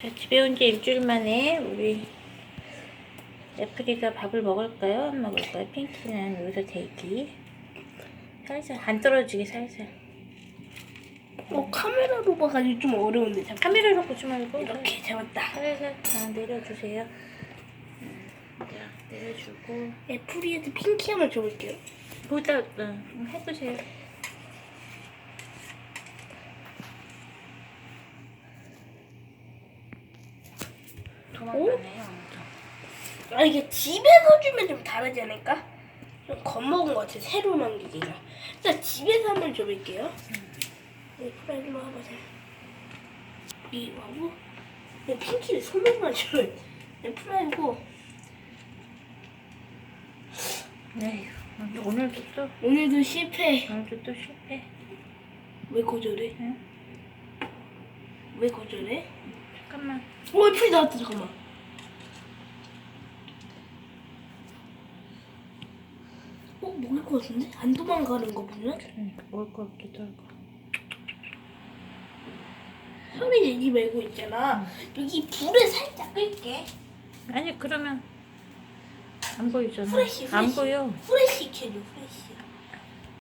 자, 집에 온 지 일주일 만에 우리 애플이가 밥을 먹을까요? 안 먹을까요? 핑키는 여기서 대기. 살살 안 떨어지게 살살. 어 카메라로 봐가지고 좀 어려운데 잠깐 카메라로 보지 말고 이렇게 잡았다 살살 다 내려주세요. 음, 자, 내려주고 애플이한테 핑키 한번 줘볼게요 보다 응, 해보세요. 도망가네요. 아 이게 집에서 주면 좀 다르지 않을까? 좀 겁먹은 것 같아 새로 남기기가 일단 집에서 한번 줘볼게요 애플아 일로 와보세요 이 와보 내 핑키를 손으로만 줘요 애플아 이거 네, 오늘도 또 오늘도 실패 오늘도 또 실패. 왜 거절해? 응? 왜 거절해? 잠깐만. 어 애플이 나왔다 잠깐만 어 먹을 것 같은데? 안 도망가는 거 보면? 그러니까 먹을 것 같기도 하고. 소리 내지 말고 있잖아 여기 불을 살짝 끌게 아니 그러면 안 보이잖아. 프레쉬, 안 프레쉬. 보여. 후레쉬 켜줘 후레쉬